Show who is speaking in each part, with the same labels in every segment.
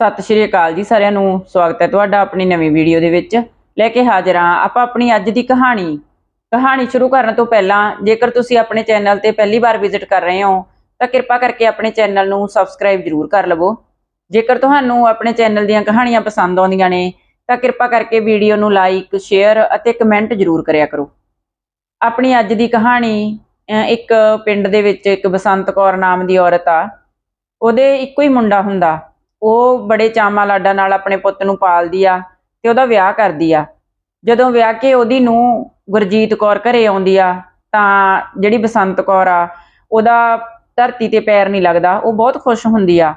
Speaker 1: ਸਤਿ ਸ਼੍ਰੀ ਅਕਾਲ ਜੀ ਸਾਰਿਆਂ ਨੂੰ। ਸਵਾਗਤ ਹੈ ਤੁਹਾਡਾ ਆਪਣੀ ਨਵੀਂ ਵੀਡੀਓ ਦੇ ਵਿੱਚ। ਲੈ ਕੇ ਹਾਜ਼ਰ ਹਾਂ ਆਪਾਂ ਆਪਣੀ ਅੱਜ ਦੀ ਕਹਾਣੀ। ਕਹਾਣੀ ਸ਼ੁਰੂ ਕਰਨ ਤੋਂ ਪਹਿਲਾਂ ਜੇਕਰ ਤੁਸੀਂ ਆਪਣੇ ਚੈਨਲ ਤੇ ਪਹਿਲੀ ਵਾਰ ਵਿਜ਼ਿਟ ਕਰ ਰਹੇ ਹੋ, ਤਾਂ ਕਿਰਪਾ ਕਰਕੇ ਆਪਣੇ ਚੈਨਲ ਨੂੰ ਸਬਸਕ੍ਰਾਈਬ ਜ਼ਰੂਰ ਕਰ ਲਵੋ। ਜੇਕਰ ਤੁਹਾਨੂੰ ਆਪਣੇ ਚੈਨਲ ਦੀਆਂ ਕਹਾਣੀਆਂ ਪਸੰਦ ਆਉਂਦੀਆਂ ਨੇ, ਤਾਂ ਕਿਰਪਾ ਕਰਕੇ ਵੀਡੀਓ ਨੂੰ ਲਾਈਕ, ਸ਼ੇਅਰ ਅਤੇ ਕਮੈਂਟ ਜ਼ਰੂਰ ਕਰਿਆ ਕਰੋ। ਆਪਣੀ ਅੱਜ ਦੀ ਕਹਾਣੀ ਇੱਕ ਪਿੰਡ ਦੇ ਵਿੱਚ ਇੱਕ ਬਸੰਤ ਕੌਰ ਨਾਮ ਦੀ ਔਰਤ ਆ। ਉਹਦੇ ਇੱਕੋ ਹੀ ਮੁੰਡਾ ਹੁੰਦਾ। ਉਹ ਬੜੇ ਚਾਮਾ ਲਾਡਾ ਨਾਲ ਆਪਣੇ ਪੁੱਤ ਨੂੰ ਪਾਲਦੀ ਆ ਤੇ ਉਹਦਾ ਵਿਆਹ ਕਰਦੀ ਆ। ਜਦੋਂ ਵਿਆਹ ਕੇ ਉਹਦੀ ਨੂੰ ਗੁਰਜੀਤ ਕੌਰ ਘਰੇ ਆਉਂਦੀ ਆ, ਤਾਂ ਜਿਹੜੀ ਬਸੰਤ ਕੌਰ ਆ, ਉਹਦਾ ਧਰਤੀ ਤੇ ਪੈਰ ਨਹੀਂ ਲੱਗਦਾ, ਉਹ ਬਹੁਤ ਖੁਸ਼ ਹੁੰਦੀ ਆ।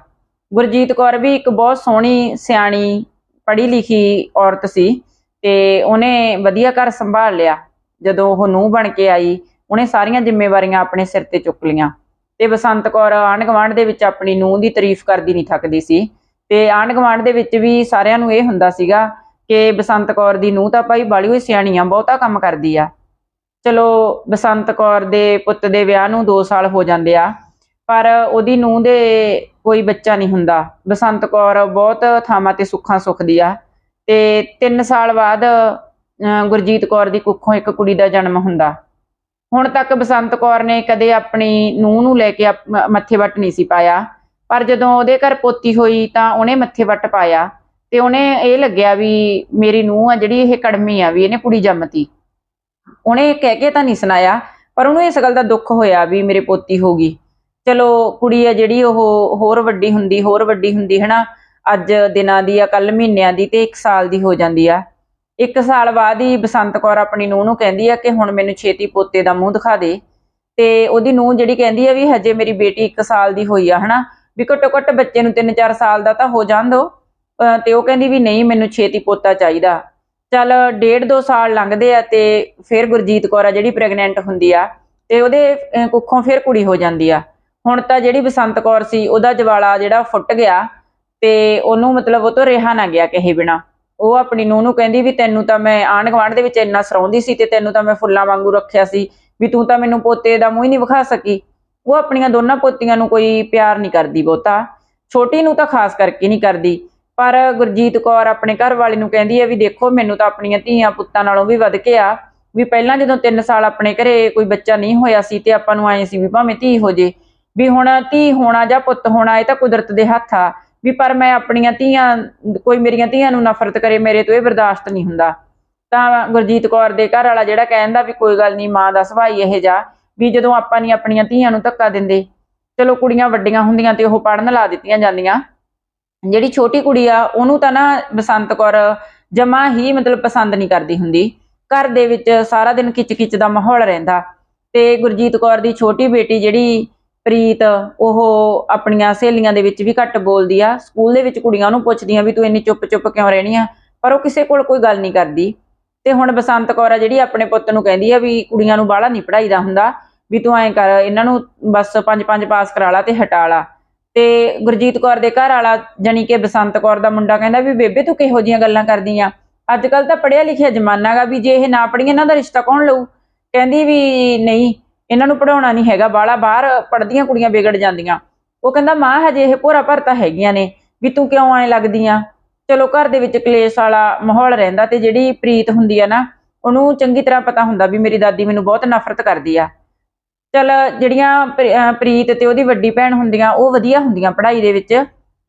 Speaker 1: ਗੁਰਜੀਤ ਕੌਰ ਵੀ ਇੱਕ ਬਹੁਤ ਸੋਹਣੀ, ਸਿਆਣੀ ਪੜ੍ਹੀ ਲਿਖੀ ਔਰਤ ਸੀ ਤੇ ਉਹਨੇ ਵਧੀਆ ਘਰ ਸੰਭਾਲ ਲਿਆ। ਜਦੋਂ ਉਹ ਨੂੰਹ ਬਣ ਕੇ ਆਈ, ਉਹਨੇ ਸਾਰੀਆਂ ਜ਼ਿੰਮੇਵਾਰੀਆਂ ਆਪਣੇ ਸਿਰ ਤੇ ਚੁੱਕ ਲਈਆਂ। ਤੇ ਬਸੰਤ ਕੌਰ ਆਂਢ ਗੁਆਂਢ ਦੇ ਵਿੱਚ ਆਪਣੀ ਨੂੰਹ ਦੀ ਤਾਰੀਫ ਕਰਦੀ ਨਹੀਂ ਥੱਕਦੀ ਸੀ। ਤੇ ਆਂਢ ਗੁਆਂਢ ਦੇ ਵਿੱਚ ਵੀ ਸਾਰਿਆਂ ਨੂੰ ਇਹ ਹੁੰਦਾ ਸੀਗਾ ਕਿ ਬਸੰਤ ਕੌਰ ਦੀ ਨੂੰਹ ਤਾਂ ਭਾਈ ਬਾਲੀ ਹੋਈ ਸਿਆਣੀ ਆ ਬਹੁਤਾ ਕੰਮ ਕਰਦੀ ਆ। ਚਲੋ ਬਸੰਤ ਕੌਰ ਦੇ ਪੁੱਤ ਦੇ ਵਿਆਹ ਨੂੰ 2 ਸਾਲ ਹੋ ਜਾਂਦੇ ਆ ਪਰ ਉਹਦੀ ਨੂੰਹ ਦੇ ਕੋਈ ਬੱਚਾ ਨਹੀਂ ਹੁੰਦਾ। ਬਸੰਤ ਕੌਰ ਬਹੁਤ ਥਾਵਾਂ ਤੇ ਸੁੱਖਾਂ ਸੁੱਖਦੀ ਆ ਤੇ 3 ਸਾਲ ਬਾਅਦ ਅਹ, ਗੁਰਜੀਤ ਕੌਰ ਦੀ ਕੁੱਖੋਂ ਇੱਕ ਕੁੜੀ ਦਾ ਜਨਮ ਹੁੰਦਾ। ਹੁਣ ਤੱਕ ਬਸੰਤ ਕੌਰ ਨੇ ਕਦੇ ਆਪਣੀ ਨੂੰਹ ਨੂੰ ਲੈ ਕੇ ਮੱਥੇ ਵੱਟ ਨਹੀਂ ਸੀ ਪਾਇਆ। ਪਰ ਜਦੋਂ ਉਹਦੇ ਘਰ ਪੋਤੀ ਹੋਈ ਤਾਂ ਉਹਨੇ ਮੱਥੇ ਵੱਟ ਪਾਇਆ ਤੇ ਉਹਨੇ ਇਹ ਲੱਗਿਆ ਵੀ ਮੇਰੀ ਨੂੰਹ ਆ ਜਿਹੜੀ ਇਹ ਕੜਮੀ ਆ ਵੀ ਇਹਨੇ ਕੁੜੀ ਜੰਮਤੀ। ਉਹਨੇ ਕਹਿ ਕੇ ਤਾਂ ਨਹੀਂ ਸੁਣਾਇਆ, ਪਰ ਉਹਨੂੰ ਇਸ ਗੱਲ ਦਾ ਦੁੱਖ ਹੋਇਆ ਵੀ ਮੇਰੇ ਪੋਤੀ ਹੋ ਗਈ। ਚਲੋ ਕੁੜੀ ਆ ਜਿਹੜੀ ਉਹ ਹੋਰ ਵੱਡੀ ਹੁੰਦੀ, ਹੋਰ ਵੱਡੀ ਹੁੰਦੀ, ਹਨਾ? ਅੱਜ ਦਿਨਾਂ ਦੀ ਆ, ਕੱਲ ਮਹੀਨਿਆਂ ਦੀ ਤੇ 1 ਸਾਲ ਦੀ ਹੋ ਜਾਂਦੀ ਆ। ਇੱਕ ਸਾਲ ਬਾਅਦ ਹੀ ਬਸੰਤ ਕੌਰ ਆਪਣੀ ਨੂੰਹ ਨੂੰ ਕਹਿੰਦੀ ਆ ਕਿ ਹੁਣ ਮੈਨੂੰ ਛੇਤੀ ਪੋਤੇ ਦਾ ਮੂੰਹ ਦਿਖਾ ਦੇ। ਤੇ ਉਹਦੀ ਨੂੰਹ ਜਿਹੜੀ ਕਹਿੰਦੀ ਆ ਵੀ ਹਜੇ ਮੇਰੀ ਬੇਟੀ 1 ਸਾਲ ਦੀ ਹੋਈ ਆ, ਹਨਾ? ਵੀ ਘੱਟੋ ਘੱਟ ਬੱਚੇ ਨੂੰ 3-4 ਸਾਲ ਦਾ ਤਾਂ ਹੋ ਜਾਣ ਦੋ ਤੇ ਉਹ ਕਹਿੰਦੀ ਵੀ ਨਹੀਂ, ਮੈਨੂੰ ਛੇਤੀ ਪੋਤਾ ਚਾਹੀਦਾ। ਚੱਲ ਡੇਢ ਦੋ ਸਾਲ ਲੰਘਦੇ ਆ ਤੇ ਫਿਰ ਗੁਰਜੀਤ ਕੌਰ ਆ ਜਿਹੜੀ ਪ੍ਰੈਗਨੈਂਟ ਹੁੰਦੀ ਆ, ਤੇ ਉਹਦੇ ਕੁੱਖੋਂ ਫਿਰ ਕੁੜੀ ਹੋ ਜਾਂਦੀ ਆ। ਹੁਣ ਤਾਂ ਜਿਹੜੀ ਬਸੰਤ ਕੌਰ ਸੀ, ਉਹਦਾ ਜਵਾਲਾ ਜਿਹੜਾ ਫੁੱਟ ਗਿਆ ਤੇ ਉਹਨੂੰ ਮਤਲਬ ਉਹ ਤੋਂ ਰਿਹਾ ਨਾ ਗਿਆ ਕਹੇ ਬਿਨਾ। ਉਹ ਆਪਣੀ ਨੂੰਹ ਨੂੰ ਕਹਿੰਦੀ ਵੀ ਤੈਨੂੰ ਤਾਂ ਮੈਂ ਆਂਢ ਗੁਆਂਢ ਦੇ ਵਿੱਚ ਇੰਨਾ ਸਰਾਉਂਦੀ ਸੀ ਤੇ ਤੈਨੂੰ ਤਾਂ ਮੈਂ ਫੁੱਲਾਂ ਵਾਂਗੂ ਰੱਖਿਆ ਸੀ, ਵੀ ਤੂੰ ਤਾਂ ਮੈਨੂੰ ਪੋਤੇ ਦਾ ਮੂੰਹ ਹੀ ਨਹੀਂ ਵਿਖਾ ਸਕੀ। ਉਹ ਆਪਣੀਆਂ ਦੋਨਾਂ ਪੋਤੀਆਂ ਨੂੰ ਕੋਈ ਪਿਆਰ ਨਹੀਂ ਕਰਦੀ ਬਹੁਤਾ। ਛੋਟੀ ਨੂੰ ਤਾਂ ਖਾਸ ਕਰਕੇ ਨਹੀਂ ਕਰਦੀ। ਪਰ ਗੁਰਜੀਤ ਕੌਰ ਆਪਣੇ ਘਰ ਵਾਲੇ ਨੂੰ ਕਹਿੰਦੀ ਹੈ ਵੀ ਦੇਖੋ, ਮੈਨੂੰ ਤਾਂ ਆਪਣੀਆਂ ਧੀਆਂ ਪੁੱਤਾਂ ਨਾਲੋਂ ਵੀ ਵੱਧ ਕੇ ਆ। ਵੀ ਪਹਿਲਾਂ ਜਦੋਂ 3 ਸਾਲ ਆਪਣੇ ਘਰੇ ਕੋਈ ਬੱਚਾ ਨਹੀਂ ਹੋਇਆ ਸੀ ਤੇ ਆਪਾਂ ਨੂੰ ਆਏ ਸੀ ਵੀ ਭਾਵੇਂ ਧੀ ਹੋ ਜੇ। ਵੀ ਹੁਣ ਧੀ ਹੋਣਾ ਜਾਂ ਪੁੱਤ ਹੋਣਾ, ਇਹ ਤਾਂ ਕੁਦਰਤ ਦੇ ਹੱਥ ਆ। ਵੀ ਪਰ ਮੈਂ ਆਪਣੀਆਂ ਧੀਆਂ, ਕੋਈ ਮੇਰੀਆਂ ਧੀਆਂ ਨੂੰ ਨਫ਼ਰਤ ਕਰੇ, ਮੇਰੇ ਤੋਂ ਇਹ ਬਰਦਾਸ਼ਤ ਨਹੀਂ ਹੁੰਦਾ। ਤਾਂ ਗੁਰਜੀਤ ਕੌਰ ਦੇ ਘਰ ਵਾਲਾ ਜਿਹੜਾ ਕਹਿੰਦਾ ਵੀ ਕੋਈ ਗੱਲ ਨਹੀਂ, ਮਾਂ ਦਾ ਸੁਭਾਅ ਹੀ ਇਹ ਜਾ ਵੀ ਜਦੋਂ ਆਪਾਂ ਨਹੀਂ ਆਪਣੀਆਂ ਧੀਆਂ ਨੂੰ ਧੱਕਾ ਦਿੰਦੇ, ਚਲੋ ਕੁੜੀਆਂ ਵੱਡੀਆਂ ਹੁੰਦੀਆਂ ਤੇ ਉਹ ਪੜਨ ਲਾ ਦਿੱਤੀਆਂ ਜਾਂਦੀਆਂ। ਜਿਹੜੀ ਛੋਟੀ ਕੁੜੀ ਆ, ਉਹਨੂੰ ਤਾਂ ਨਾ ਬਸੰਤ ਕੌਰ ਜਮਾ ਹੀ ਮਤਲਬ ਪਸੰਦ ਨਹੀਂ ਕਰਦੀ ਹੁੰਦੀ। ਘਰ ਦੇ ਵਿੱਚ ਸਾਰਾ ਦਿਨ ਕਿਚ-ਕਿਚ ਦਾ ਮਾਹੌਲ ਰਹਿੰਦਾ। ਤੇ ਗੁਰਜੀਤ ਕੌਰ ਦੀ ਛੋਟੀ ਬੇਟੀ ਜਿਹੜੀ ਪ੍ਰੀਤ, ਉਹ ਆਪਣੀਆਂ ਸਹੇਲੀਆਂ ਦੇ ਵਿੱਚ ਵੀ ਘੱਟ ਬੋਲਦੀ ਆ। ਸਕੂਲ ਦੇ ਵਿੱਚ ਕੁੜੀਆਂ ਉਹਨੂੰ ਪੁੱਛਦੀਆਂ ਵੀ ਤੂੰ ਇੰਨੀ ਚੁੱਪ-ਚੁੱਪ ਕਿਉਂ ਰਹਿਣੀ ਆ? ਪਰ ਉਹ ਕਿਸੇ ਕੋਲ ਕੋਈ ਗੱਲ ਨਹੀਂ ਕਰਦੀ। ਤੇ ਹੁਣ ਬਸੰਤ ਕੌਰ ਆ ਜਿਹੜੀ ਆਪਣੇ ਪੁੱਤ ਨੂੰ ਕਹਿੰਦੀ ਆ ਵੀ ਕੁੜੀਆਂ ਨੂੰ ਬਾਹਲਾ ਨਹੀਂ ਪੜਾਈਦਾ ਹੁੰਦਾ। ਵੀ ਤੂੰ ਐਂ ਕਰ, ਇਹਨਾਂ ਨੂੰ ਬਸ ਪੰਜ ਪੰਜ ਪਾਸ ਕਰਾ ਲਾ ਤੇ ਹਟਾ ਲਾ। ਤੇ ਗੁਰਜੀਤ ਕੌਰ ਦੇ ਘਰ ਵਾਲਾ ਜਾਣੀ ਕਿ ਬਸੰਤ ਕੌਰ ਦਾ ਮੁੰਡਾ ਕਹਿੰਦਾ ਵੀ ਬੇਬੇ ਤੂੰ ਕਿਹੋ ਜੀਆਂ ਗੱਲਾਂ ਕਰਦੀ ਆ? ਅੱਜ ਕੱਲ ਤਾਂ ਪੜਿਆ ਲਿਖਿਆ ਜ਼ਮਾਨਾ ਗਾ ਵੀ ਜੇ ਇਹ ਨਾ ਪੜੀਆਂ ਇਹਨਾਂ ਦਾ ਰਿਸ਼ਤਾ ਕੌਣ ਲਊ? ਕਹਿੰਦੀ ਵੀ ਨਹੀਂ, ਇਹਨਾਂ ਨੂੰ ਪੜਾਉਣਾ ਨਹੀਂ ਹੈਗਾ, ਬਾਹਲਾ ਬਾਹਰ ਪੜਦੀਆਂ ਕੁੜੀਆਂ ਵਿਗੜ ਜਾਂਦੀਆਂ। ਉਹ ਕਹਿੰਦਾ, ਮਾਂ, ਹਜੇ ਇਹ ਭੋਰਾ ਭਰਤਾ ਹੈਗੀਆਂ ਨੇ, ਵੀ ਤੂੰ ਕਿਉਂ ਐਂ ਲੱਗਦੀਆਂ ਚਲੋ, ਘਰ ਦੇ ਵਿੱਚ ਕਲੇਸ਼ ਵਾਲਾ ਮਾਹੌਲ ਰਹਿੰਦਾ ਤੇ ਜਿਹੜੀ ਪ੍ਰੀਤ ਹੁੰਦੀ ਆ ਨਾ, ਉਹਨੂੰ ਚੰਗੀ ਤਰ੍ਹਾਂ ਪਤਾ ਹੁੰਦਾ ਵੀ ਮੇਰੀ ਦਾਦੀ ਮੈਨੂੰ ਬਹੁਤ ਨਫ਼ਰਤ ਕਰਦੀ ਆ। ਚਲ ਜਿਹੜੀਆਂ ਪ੍ਰੀਤ ਤੇ ਉਹਦੀ ਵੱਡੀ ਭੈਣ ਹੁੰਦੀਆਂ, ਉਹ ਵਧੀਆ ਹੁੰਦੀਆਂ ਪੜ੍ਹਾਈ ਦੇ ਵਿੱਚ।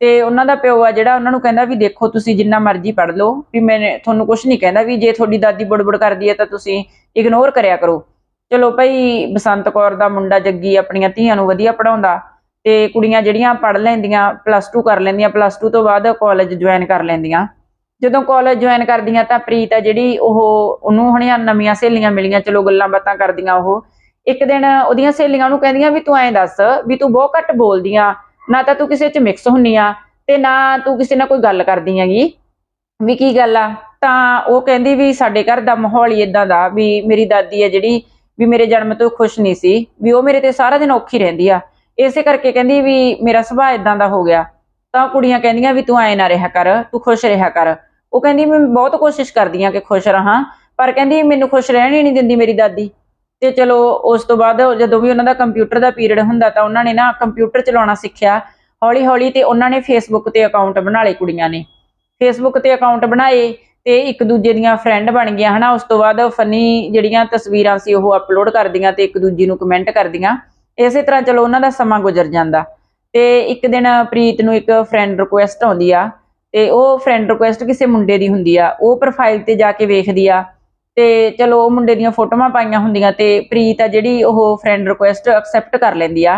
Speaker 1: ਤੇ ਉਹਨਾਂ ਦਾ ਪਿਓ ਆ ਜਿਹੜਾ, ਉਹਨਾਂ ਨੂੰ ਕਹਿੰਦਾ ਵੀ ਦੇਖੋ ਤੁਸੀਂ ਜਿੰਨਾ ਮਰਜ਼ੀ ਪੜ੍ਹ ਲਓ, ਵੀ ਮੈਂ ਤੁਹਾਨੂੰ ਕੁਝ ਨਹੀਂ ਕਹਿੰਦਾ ਵੀ ਜੇ ਤੁਹਾਡੀ ਦਾਦੀ ਬੁੜਬੁੜ ਕਰਦੀ ਹੈ ਤਾਂ ਤੁਸੀਂ ਇਗਨੋਰ ਕਰਿਆ ਕਰੋ। ਚਲੋ ਭਾਈ, ਬਸੰਤ ਕੌਰ ਦਾ ਮੁੰਡਾ ਜੱਗੀ ਆਪਣੀਆਂ ਧੀਆਂ ਨੂੰ ਵਧੀਆ ਪੜਾਉਂਦਾ ਤੇ ਕੁੜੀਆਂ ਜਿਹੜੀਆਂ ਪੜ੍ਹ ਲੈਂਦੀਆਂ ਪਲੱਸ 2 ਕਰ ਲੈਂਦੀਆਂ ਪਲੱਸ 2 ਤੋਂ ਬਾਅਦ ਕਾਲਜ ਜੁਆਇਨ ਕਰ ਲੈਂਦੀਆਂ। ਜਦੋਂ ਕਾਲਜ ਜੁਆਇਨ ਕਰਦੀਆਂ ਤਾਂ ਪ੍ਰੀਤ ਆ ਜਿਹੜੀ, ਉਹ, ਉਹਨੂੰ ਹੁਣ ਨਵੀਆਂ ਸਹੇਲੀਆਂ ਮਿਲੀਆਂ, ਚਲੋ ਗੱਲਾਂ ਬਾਤਾਂ ਕਰਦੀਆਂ ਉਹ। ਇੱਕ ਦਿਨ ਉਹਦੀਆਂ ਸਹੇਲੀਆਂ ਉਹਨੂੰ ਕਹਿੰਦੀਆਂ ਵੀ ਤੂੰ ਐਂ ਦੱਸ ਵੀ ਤੂੰ ਬਹੁਤ ਘੱਟ ਬੋਲਦੀ ਆ ਨਾ ਤਾਂ ਤੂੰ ਕਿਸੇ 'ਚ ਮਿਕਸ ਹੁੰਨੀ ਆ ਤੇ ਨਾ ਤੂੰ ਕਿਸੇ ਨਾਲ ਕੋਈ ਗੱਲ ਕਰਦੀ ਹੈਗੀ। ਵੀ ਕੀ ਗੱਲ ਆ? ਤਾਂ ਉਹ ਕਹਿੰਦੀ ਵੀ ਸਾਡੇ ਘਰ ਦਾ ਮਾਹੌਲ ਹੀ ਇਦਾਂ ਦਾ ਵੀ ਮੇਰੀ ਦਾਦੀ ਹੈ ਜਿਹੜੀ ਵੀ ਮੇਰੇ ਜਨਮ ਤੋਂ ਖੁਸ਼ ਨਹੀਂ ਸੀ, ਵੀ ਉਹ ਮੇਰੇ ਤੇ ਸਾਰਾ ਦਿਨ ਔਖੀ ਰਹਿੰਦੀ ਆ। ਇਸੇ ਕਰਕੇ ਕਹਿੰਦੀ ਵੀ ਮੇਰਾ ਸੁਭਾਅ ਇਦਾਂ ਦਾ ਹੋ ਗਿਆ। ਤਾਂ ਕੁੜੀਆਂ ਕਹਿੰਦੀਆਂ ਵੀ ਤੂੰ ਐ ਨਾ ਰਿਹਾ ਕਰ, ਤੂੰ ਖੁਸ਼ ਰਿਹਾ ਕਰ। ਉਹ ਕਹਿੰਦੀ ਮੈਂ ਬਹੁਤ ਕੋਸ਼ਿਸ਼ ਕਰਦੀ ਆ ਕਿ ਖੁਸ਼ ਰਹਾਂ, ਪਰ ਕਹਿੰਦੀ ਮੈਨੂੰ ਖੁਸ਼ ਰਹਿਣ ਹੀ ਨਹੀਂ ਦਿੰਦੀ ਮੇਰੀ ਦਾਦੀ। ਤੇ ਚਲੋ ਉਸ ਤੋਂ ਬਾਅਦ ਜਦੋਂ ਵੀ ਉਹਨਾਂ ਦਾ ਕੰਪਿਊਟਰ ਦਾ ਪੀਰੀਅਡ ਹੁੰਦਾ ਤਾਂ ਉਹਨਾਂ ਨੇ ਨਾ ਕੰਪਿਊਟਰ ਚਲਾਉਣਾ ਸਿੱਖਿਆ। ਹੌਲੀ ਹੌਲੀ ਤੇ ਉਹਨਾਂ ਨੇ ਫੇਸਬੁੱਕ ਤੇ ਅਕਾਊਂਟ ਬਣਾ ਲਏ ਕੁੜੀਆਂ ਨੇ। ਫੇਸਬੁੱਕ ਤੇ ਅਕਾਊਂਟ ਬਣਾਏ ਤੇ ਇੱਕ ਦੂਜੇ ਦੀਆਂ ਫਰੈਂਡ ਬਣ ਗਈਆਂ, ਹਨਾ? ਉਸ ਤੋਂ ਬਾਅਦ ਫਨੀ ਜਿਹੜੀਆਂ ਤਸਵੀਰਾਂ ਸੀ ਉਹ ਅਪਲੋਡ ਕਰਦੀਆਂ ਤੇ ਇੱਕ ਦੂਜੀ ਨੂੰ ਕਮੈਂਟ ਕਰਦੀਆਂ। ਇਸੇ ਤਰ੍ਹਾਂ ਚਲੋ ਉਹਨਾਂ ਦਾ ਸਮਾਂ ਗੁਜ਼ਰ ਜਾਂਦਾ। ਤੇ ਇੱਕ ਦਿਨ ਪ੍ਰੀਤ ਨੂੰ ਇੱਕ ਫਰੈਂਡ ਰਿਕੁਐਸਟ ਆਉਂਦੀ ਆ ਤੇ ਉਹ ਫਰੈਂਡ ਰਿਕੁਐਸਟ ਕਿਸੇ ਮੁੰਡੇ ਦੀ ਹੁੰਦੀ ਆ। ਉਹ ਪ੍ਰੋਫਾਈਲ ਤੇ ਜਾ ਕੇ ਵੇਖਦੀ ਆ। ਤੇ ਚਲੋ ਉਹ ਮੁੰਡੇ ਦੀਆਂ ਫੋਟੋਆਂ ਪਾਈਆਂ ਹੁੰਦੀਆਂ ਤੇ ਪ੍ਰੀਤ ਆ ਜਿਹੜੀ ਉਹ ਫਰੈਂਡ ਰਿਕੁਐਸਟ ਐਕਸੈਪਟ ਕਰ ਲੈਂਦੀ ਆ।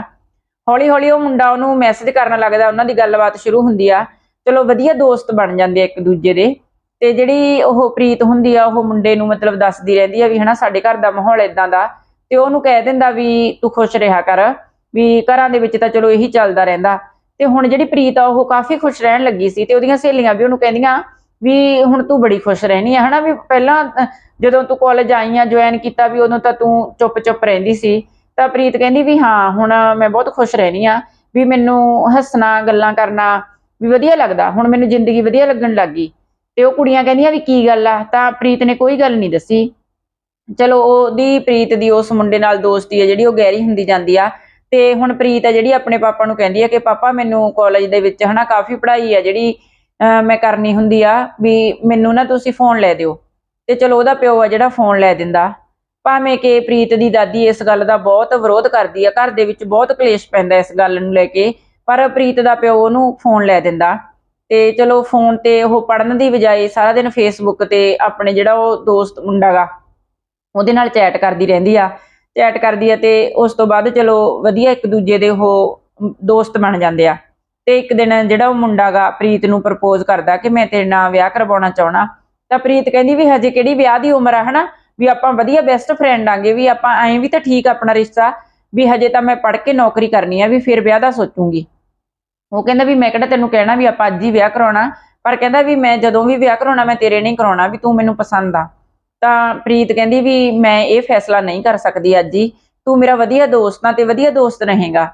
Speaker 1: ਹੌਲੀ ਹੌਲੀ ਉਹ ਮੁੰਡਾ ਉਹਨੂੰ ਮੈਸੇਜ ਕਰਨ ਲੱਗਦਾ, ਉਹਨਾਂ ਦੀ ਗੱਲਬਾਤ ਸ਼ੁਰੂ ਹੁੰਦੀ ਆ। ਚਲੋ ਵਧੀਆ ਦੋਸਤ ਬਣ ਜਾਂਦੇ ਆ ਇੱਕ ਦੂਜੇ ਦੇ। ਤੇ ਜਿਹੜੀ ਉਹ ਪ੍ਰੀਤ ਹੁੰਦੀ ਆ, ਉਹ ਮੁੰਡੇ ਨੂੰ ਮਤਲਬ ਦੱਸਦੀ ਰਹਿੰਦੀ ਆ ਵੀ ਹਨਾ ਸਾਡੇ ਘਰ ਦਾ ਮਾਹੌਲ ਇਦਾਂ ਦਾ। ਤੇ ਉਹਨੂੰ ਕਹਿ ਦਿੰਦਾ ਵੀ ਤੂੰ ਖੁਸ਼ ਰਿਹਾ ਕਰ, ਵੀ ਘਰਾਂ ਦੇ ਵਿੱਚ ਤਾਂ ਚਲੋ ਇਹੀ ਚੱਲਦਾ ਰਹਿੰਦਾ। ਤੇ ਹੁਣ ਜਿਹੜੀ ਪ੍ਰੀਤ ਆ, ਉਹ ਕਾਫੀ ਖੁਸ਼ ਰਹਿਣ ਲੱਗੀ ਸੀ ਤੇ ਉਹਦੀਆਂ ਸਹੇਲੀਆਂ ਵੀ ਉਹਨੂੰ ਕਹਿੰਦੀਆਂ ਵੀ ਹੁਣ ਤੂੰ ਬੜੀ ਖੁਸ਼ ਰਹਿਣੀ ਆ, ਹਨਾ ਵੀ ਪਹਿਲਾਂ ਜਦੋਂ ਤੂੰ ਕਾਲਜ ਆਈ ਆ ਜੁਆਇਨ ਕੀਤਾ ਵੀ, ਉਦੋਂ ਤਾਂ ਤੂੰ ਚੁੱਪ-ਚੁੱਪ ਰਹਿੰਦੀ ਸੀ। ਤਾਂ ਪ੍ਰੀਤ ਕਹਿੰਦੀ ਵੀ ਹਾਂ, ਹੁਣ ਮੈਂ ਬਹੁਤ ਖੁਸ਼ ਰਹਿਣੀ ਆ ਵੀ ਮੈਨੂੰ ਹੱਸਣਾ, ਗੱਲਾਂ ਕਰਨਾ ਵੀ ਵਧੀਆ ਲੱਗਦਾ। ਹੁਣ ਮੈਨੂੰ ਜ਼ਿੰਦਗੀ ਵਧੀਆ ਲੱਗਣ ਲੱਗ ਗਈ। ਤੇ ਉਹ ਕੁੜੀਆਂ ਕਹਿੰਦੀਆਂ ਵੀ ਕੀ ਗੱਲ ਆ, ਤਾਂ ਪ੍ਰੀਤ ਨੇ ਕੋਈ ਗੱਲ ਨਹੀਂ ਦੱਸੀ। ਚਲੋ, ਉਹਦੀ, ਪ੍ਰੀਤ ਦੀ, ਉਸ ਮੁੰਡੇ ਨਾਲ ਦੋਸਤੀ ਹੈ ਜਿਹੜੀ ਉਹ ਗਹਿਰੀ ਹੁੰਦੀ ਜਾਂਦੀ ਆ। ਤੇ ਹੁਣ ਪ੍ਰੀਤ ਆ, ਜਿਹੜੀ ਆਪਣੇ ਪਾਪਾ ਨੂੰ ਕਹਿੰਦੀ ਆ ਕਿ, ਪਾਪਾ, ਮੈਨੂੰ ਕਾਲਜ ਦੇ ਵਿੱਚ ਹਨਾ ਕਾਫੀ ਪੜ੍ਹਾਈ ਆ ਜਿਹੜੀ, ਅਹ ਮੈਂ ਕਰਨੀ ਹੁੰਦੀ ਆ ਵੀ ਮੈਨੂੰ ਨਾ ਤੁਸੀਂ ਫੋਨ ਲੈ ਦਿਓ। ਤੇ ਚਲੋ ਉਹਦਾ ਪਿਓ ਆ ਜਿਹੜਾ ਫੋਨ ਲੈ ਦਿੰਦਾ। ਭਾਵੇਂ ਕਿ ਪ੍ਰੀਤ ਦੀ ਦਾਦੀ ਇਸ ਗੱਲ ਦਾ ਬਹੁਤ ਵਿਰੋਧ ਕਰਦੀ ਆ, ਘਰ ਦੇ ਵਿੱਚ ਬਹੁਤ ਕਲੇਸ਼ ਪੈਂਦਾ ਇਸ ਗੱਲ ਨੂੰ ਲੈ ਕੇ, ਪਰ ਪ੍ਰੀਤ ਦਾ ਪਿਓ ਉਹਨੂੰ ਫੋਨ ਲੈ ਦਿੰਦਾ। ਤੇ ਚਲੋ ਫੋਨ ਤੇ ਉਹ ਪੜਨ ਦੀ ਬਜਾਏ ਸਾਰਾ ਦਿਨ ਫੇਸਬੁੱਕ ਤੇ ਆਪਣੇ ਜਿਹੜਾ ਉਹ ਦੋਸਤ ਮੁੰਡਾ ਗਾ, ਉਹਦੇ ਨਾਲ ਚੈਟ ਕਰਦੀ ਰਹਿੰਦੀ ਆ। ਚੈਟ ਕਰਦੀ ਆ ਤੇ ਉਸ ਤੋਂ ਬਾਅਦ ਚਲੋ ਵਧੀਆ ਇੱਕ ਦੂਜੇ ਦੇ ਉਹ ਦੋਸਤ ਬਣ ਜਾਂਦੇ ਆ। ਤੇ ਇੱਕ ਦਿਨ ਜਿਹੜਾ ਉਹ ਮੁੰਡਾ ਗਾ ਪ੍ਰੀਤ ਨੂੰ ਪ੍ਰਪੋਜ਼ ਕਰਦਾ ਕਿ ਮੈਂ ਤੇਰੇ ਨਾਲ ਵਿਆਹ ਕਰਵਾਉਣਾ ਚਾਹਣਾ ਤਾਂ ਪ੍ਰੀਤ ਕਹਿੰਦੀ ਵੀ ਹਜੇ ਕਿਹੜੀ ਵਿਆਹ ਦੀ ਉਮਰ ਆ, ਹਨਾ? ਵੀ ਆਪਾਂ ਵਧੀਆ ਬੈਸਟ ਫਰੈਂਡ ਆਂਗੇ, ਵੀ ਆਪਾਂ ਐਂ ਵੀ ਤਾਂ ਠੀਕ ਆ ਆਪਣਾ ਰਿਸ਼ਤਾ, ਵੀ ਹਜੇ ਤਾਂ ਮੈਂ ਪੜ੍ਹ ਕੇ ਨੌਕਰੀ ਕਰਨੀ ਆ, ਵੀ ਫਿਰ ਵਿਆਹ ਦਾ ਸੋਚੂੰਗੀ। ਉਹ ਕਹਿੰਦਾ ਵੀ ਮੈਂ ਕਿਹੜਾ ਤੈਨੂੰ ਕਹਿਣਾ ਵੀ ਆਪਾਂ ਅੱਜ ਹੀ ਵਿਆਹ ਕਰਾਉਣਾ, ਪਰ ਕਹਿੰਦਾ ਵੀ ਮੈਂ ਜਦੋਂ ਵੀ ਵਿਆਹ ਕਰਾਉਣਾ, ਮੈਂ ਤੇਰੇ ਨਹੀਂ ਕਰਾਉਣਾ, ਵੀ ਤੂੰ ਮੈਨੂੰ ਪਸੰਦ ਆ। ਤਾਂ ਪ੍ਰੀਤ ਕਹਿੰਦੀ ਵੀ ਮੈਂ ਇਹ ਫੈਸਲਾ ਨਹੀਂ ਕਰ ਸਕਦੀ ਅੱਜ ਹੀ, ਤੂੰ ਮੇਰਾ ਵਧੀਆ ਦੋਸਤ ਆ ਤੇ ਵਧੀਆ ਦੋਸਤ ਰਹੇਗਾ।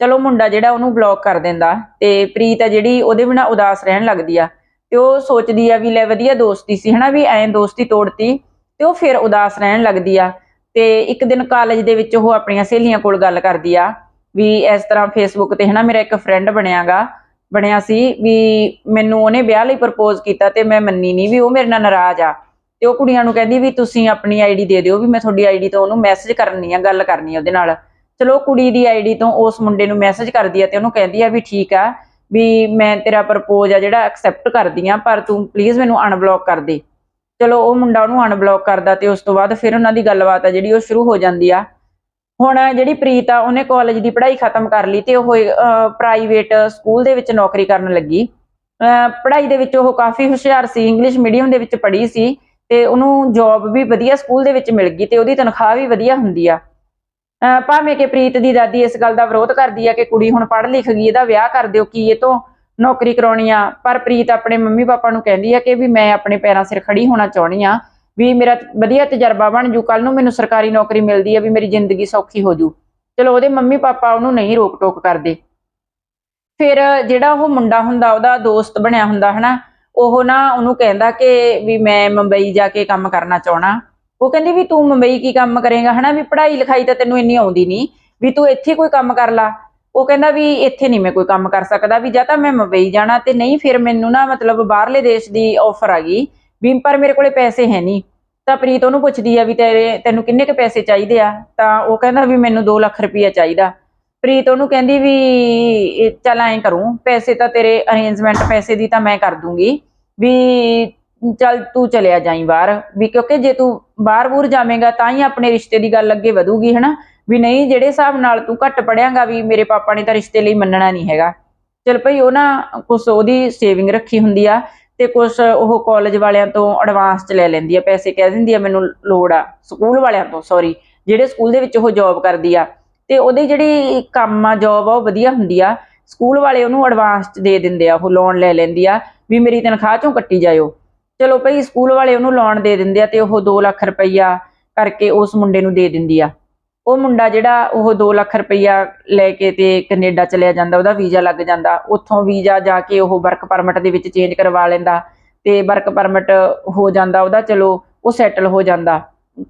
Speaker 1: ਚਲੋ ਮੁੰਡਾ ਜਿਹੜਾ ਉਹਨੂੰ ਬਲੌਕ ਕਰ ਦਿੰਦਾ, ਤੇ ਪ੍ਰੀਤ ਆ ਜਿਹੜੀ ਉਹਦੇ ਬਿਨਾ ਉਦਾਸ ਰਹਿਣ ਲੱਗਦੀ ਆ। ਤੇ ਉਹ ਸੋਚਦੀ ਆ ਵੀ ਲੈ ਵਧੀਆ ਦੋਸਤੀ ਸੀ, ਹਨਾ ਵੀ ਐਂ ਦੋਸਤੀ ਤੋੜਤੀ ਤੇ ਉਹ ਫਿਰ ਉਦਾਸ ਰਹਿਣ ਲੱਗਦੀ ਆ। ਤੇ ਇੱਕ ਦਿਨ ਕਾਲਜ ਦੇ ਵਿੱਚ ਉਹ ਆਪਣੀਆਂ ਸਹੇਲੀਆਂ ਕੋਲ ਗੱਲ ਕਰਦੀ ਆ ਵੀ ਇਸ ਤਰ੍ਹਾਂ ਫੇਸਬੁੱਕ ਤੇ, ਹਨਾ, ਮੇਰਾ ਇੱਕ ਫਰੈਂਡ ਬਣਿਆਗਾ, ਬਣਿਆ ਸੀ ਵੀ ਮੈਨੂੰ ਉਹਨੇ ਵਿਆਹ ਲਈ ਪ੍ਰਪੋਜ਼ ਕੀਤਾ ਤੇ ਮੈਂ ਮੰਨੀ ਨਹੀਂ ਵੀ ਉਹ ਮੇਰੇ ਨਾਲ ਨਾਰਾਜ਼ ਆ। ਤੇ ਉਹ ਕੁੜੀਆਂ ਨੂੰ ਕਹਿੰਦੀ ਵੀ ਤੁਸੀਂ ਆਪਣੀ ਆਈਡੀ ਦੇ ਦਿਓ ਵੀ ਮੈਂ ਤੁਹਾਡੀ ਆਈਡੀ ਤੋਂ ਉਹਨੂੰ ਮੈਸੇਜ ਕਰਨੀ ਆ, ਗੱਲ ਕਰਨੀ ਆ ਉਹਦੇ ਨਾਲ। ਚਲੋ ਕੁੜੀ ਦੀ ਆਈਡੀ ਤੋਂ ਉਸ ਮੁੰਡੇ ਨੂੰ ਮੈਸੇਜ ਕਰਦੀ ਆ ਤੇ ਉਹਨੂੰ ਕਹਿੰਦੀ ਆ ਵੀ ਠੀਕ ਆ ਵੀ ਮੈਂ ਤੇਰਾ ਪ੍ਰਪੋਜ਼ ਆ ਜਿਹੜਾ ਐਕਸੈਪਟ ਕਰਦੀ ਆ, ਪਰ ਤੂੰ ਪਲੀਜ਼ ਮੈਨੂੰ ਅਨਬਲੌਕ ਕਰ ਦੇ। ਚਲੋ, ਉਹ ਮੁੰਡਾ ਉਹਨੂੰ ਅਨਬਲੌਕ ਕਰਦਾ ਤੇ ਉਸ ਤੋਂ ਬਾਅਦ ਫਿਰ ਉਹਨਾਂ ਦੀ ਗੱਲਬਾਤ ਆ ਜਿਹੜੀ ਉਹ ਸ਼ੁਰੂ ਹੋ ਜਾਂਦੀ ਆ। ਹੁਣ ਜਿਹੜੀ ਪ੍ਰੀਤ ਆ, ਉਹਨੇ ਕਾਲਜ ਦੀ ਪੜ੍ਹਾਈ ਖਤਮ ਕਰ ਲਈ ਤੇ ਉਹ ਪ੍ਰਾਈਵੇਟ ਸਕੂਲ ਦੇ ਵਿੱਚ ਨੌਕਰੀ ਕਰਨ ਲੱਗੀ। ਪੜ੍ਹਾਈ ਦੇ ਵਿੱਚ ਉਹ ਕਾਫੀ ਹੁਸ਼ਿਆਰ ਸੀ ਇੰਗਲਿਸ਼ ਮੀਡੀਅਮ ਦੇ ਵਿੱਚ ਪੜ੍ਹੀ ਸੀ ਤੇ ਉਹਨੂੰ ਜੌਬ ਵੀ ਵਧੀਆ ਸਕੂਲ ਦੇ ਵਿੱਚ ਮਿਲ ਗਈ ਤੇ ਉਹਦੀ ਤਨਖਾਹ ਵੀ ਵਧੀਆ ਹੁੰਦੀ ਆ। ਭਾਵੇਂ ਕਿ ਪ੍ਰੀਤ ਦੀ ਦਾਦੀ ਇਸ ਗੱਲ ਦਾ ਵਿਰੋਧ ਕਰਦੀ ਆ ਕਿ ਕੁੜੀ ਹੁਣ ਪੜ੍ਹ ਲਿਖ ਗਈ, ਇਹਦਾ ਵਿਆਹ ਕਰ ਦਿਓ, ਕੀ ਇਹ ਤੋਂ ਨੌਕਰੀ ਕਰਾਉਣੀ ਆ? ਪਰ ਪ੍ਰੀਤ ਆਪਣੇ ਮੰਮੀ ਪਾਪਾ ਨੂੰ ਕਹਿੰਦੀ ਆ ਕਿ ਵੀ ਮੈਂ ਆਪਣੇ ਪੈਰਾਂ ਸਿਰ ਖੜੀ ਹੋਣਾ ਚਾਹੁੰਦੀ ਆ ਵੀ ਮੇਰਾ ਵਧੀਆ ਤਜਰਬਾ ਬਣ ਜੂ ਕੱਲ ਨੂੰ ਮੈਨੂੰ ਸਰਕਾਰੀ ਨੌਕਰੀ ਮਿਲਦੀ ਆ ਵੀ ਮੇਰੀ ਜ਼ਿੰਦਗੀ ਸੌਖੀ ਹੋ ਜੂ। ਚਲੋ, ਉਹਦੇ ਮੰਮੀ ਪਾਪਾ ਉਹਨੂੰ ਨਹੀਂ ਰੋਕ ਟੋਕ ਕਰਦੇ। ਫਿਰ ਜਿਹੜਾ ਉਹ ਮੁੰਡਾ ਹੁੰਦਾ, ਉਹਦਾ ਦੋਸਤ ਬਣਿਆ ਹੁੰਦਾ, ਹਨਾ, ਉਹ ਨਾ ਉਹਨੂੰ ਕਹਿੰਦਾ ਕਿ ਵੀ ਮੈਂ ਮੁੰਬਈ ਜਾ ਕੇ ਕੰਮ ਕਰਨਾ ਚਾਹਣਾ ਉਹ ਕਹਿੰਦੀ ਵੀ ਤੂੰ ਮੁੰਬਈ ਕੀ ਕੰਮ ਕਰੇਗਾ? ਹਨਾ ਵੀ ਪੜ੍ਹਾਈ ਲਿਖਾਈ ਤਾਂ ਤੈਨੂੰ ਇੰਨੀ ਆਉਂਦੀ ਨਹੀਂ ਵੀ ਤੂੰ ਇੱਥੇ ਕੋਈ ਕੰਮ ਕਰ ਲਾ। ਉਹ ਕਹਿੰਦਾ ਵੀ ਇੱਥੇ ਨਹੀਂ ਮੈਂ ਕੋਈ ਕੰਮ ਕਰ ਸਕਦਾ ਵੀ ਜਾਂ ਤਾਂ ਮੈਂ ਮੁੰਬਈ ਜਾਣਾ ਤੇ ਨਹੀਂ ਫਿਰ ਮੈਨੂੰ ਨਾ ਮਤਲਬ ਬਾਹਰਲੇ ਦੇਸ਼ ਦੀ ਆਫਰ ਆ ਗਈ ਵੀ ਪਰ ਮੇਰੇ ਕੋਲੇ ਪੈਸੇ ਹੈ ਨਹੀਂ। ਤਾਂ ਪ੍ਰੀਤ ਉਹਨੂੰ ਪੁੱਛਦੀ ਆ ਵੀ ਤੇਰੇ ਤੈਨੂੰ ਕਿੰਨੇ ਕੁ ਪੈਸੇ ਚਾਹੀਦੇ ਆ? ਤਾਂ ਉਹ ਕਹਿੰਦਾ ਵੀ ਮੈਨੂੰ 2 ਲੱਖ ਰੁਪਈਆ ਚਾਹੀਦਾ। ਪ੍ਰੀਤ ਉਹਨੂੰ ਕਹਿੰਦੀ ਵੀ ਚੱਲ ਐਂ ਕਰੂੰ, ਪੈਸੇ ਤਾਂ ਤੇਰੇ ਅਰੇਂਜਮੈਂਟ ਪੈਸੇ ਦੀ ਤਾਂ ਮੈਂ ਕਰ ਦੂੰਗੀ। ਵੀ ਚੱਲ ਤੂੰ ਚਲਿਆ ਜਾਈ ਬਾਹਰ, ਵੀ ਕਿਉਂਕਿ ਜੇ ਤੂੰ ਬਾਹਰ ਬੂਰ ਜਾਵੇਂਗਾ ਤਾਂ ਹੀ ਆਪਣੇ ਰਿਸ਼ਤੇ ਦੀ ਗੱਲ ਅੱਗੇ ਵਧੂਗੀ, ਹਨਾ? ਵੀ ਨਹੀਂ, ਜਿਹੜੇ ਹਿਸਾਬ ਨਾਲ ਤੂੰ ਘੱਟ ਪੜਿਆਂਗਾ ਵੀ ਮੇਰੇ ਪਾਪਾ ਨੇ ਤਾਂ ਰਿਸ਼ਤੇ ਲਈ ਮੰਨਣਾ ਨਹੀਂ ਹੈਗਾ। ਚਲ ਭਈ ਉਹ ਨਾ ਕੁਛ ਉਹਦੀ ਸੇਵਿੰਗ ਰੱਖੀ ਹੁੰਦੀ ਆ ਤੇ ਕੁਛ ਉਹ ਕਾਲਜ ਵਾਲਿਆਂ ਤੋਂ ਐਡਵਾਂਸ ਚ ਲੈ ਲੈਂਦੀ ਆ, ਪੈਸੇ ਕਹਿ ਦਿੰਦੀ ਆ ਮੈਨੂੰ ਲੋੜ ਆ, ਸਕੂਲ ਵਾਲਿਆਂ ਤੋਂ ਸੌਰੀ ਜਿਹੜੇ ਸਕੂਲ ਦੇ ਵਿੱਚ ਉਹ ਜੌਬ ਕਰਦੀ ਆ। ਤੇ ਉਹਦੀ ਜਿਹੜੀ ਕੰਮ ਆ ਜੌਬ ਆ, ਉਹ ਵਧੀਆ ਹੁੰਦੀ ਆ। ਸਕੂਲ ਵਾਲੇ ਉਹਨੂੰ ਐਡਵਾਂਸ ਚ ਦੇ ਦਿੰਦੇ ਆ, ਉਹ ਲੋਨ ਲੈ ਲੈਂਦੀ ਆ, ਵੀ ਮੇਰੀ ਤਨਖਾਹ ਚੋਂ ਕੱਟੀ ਜਾਇਓ। ਚਲੋ ਭਈ ਸਕੂਲ ਵਾਲੇ ਉਹਨੂੰ ਲੋਨ ਦੇ ਦਿੰਦੇ ਆ ਤੇ ਉਹ 2 ਲੱਖ ਰੁਪਈਆ ਕਰਕੇ ਉਸ ਮੁੰਡੇ ਨੂੰ ਦੇ ਦਿੰਦੀ ਆ। ਉਹ ਮੁੰਡਾ ਜਿਹੜਾ ਉਹ 2 ਲੱਖ ਰੁਪਈਆ ਲੈ ਕੇ ਤੇ ਕੈਨੇਡਾ ਚਲਿਆ ਜਾਂਦਾ, ਉਹਦਾ ਵੀਜ਼ਾ ਲੱਗ ਜਾਂਦਾ। ਉੱਥੋਂ ਵੀਜ਼ਾ ਜਾ ਕੇ ਉਹ ਵਰਕ ਪਰਮਿਟ ਦੇ ਵਿੱਚ ਚੇਂਜ ਕਰਵਾ ਲੈਂਦਾ ਤੇ ਵਰਕ ਪਰਮਿਟ ਹੋ ਜਾਂਦਾ, ਉਹਦਾ ਚਲੋ ਉਹ ਸੈਟਲ ਹੋ ਜਾਂਦਾ।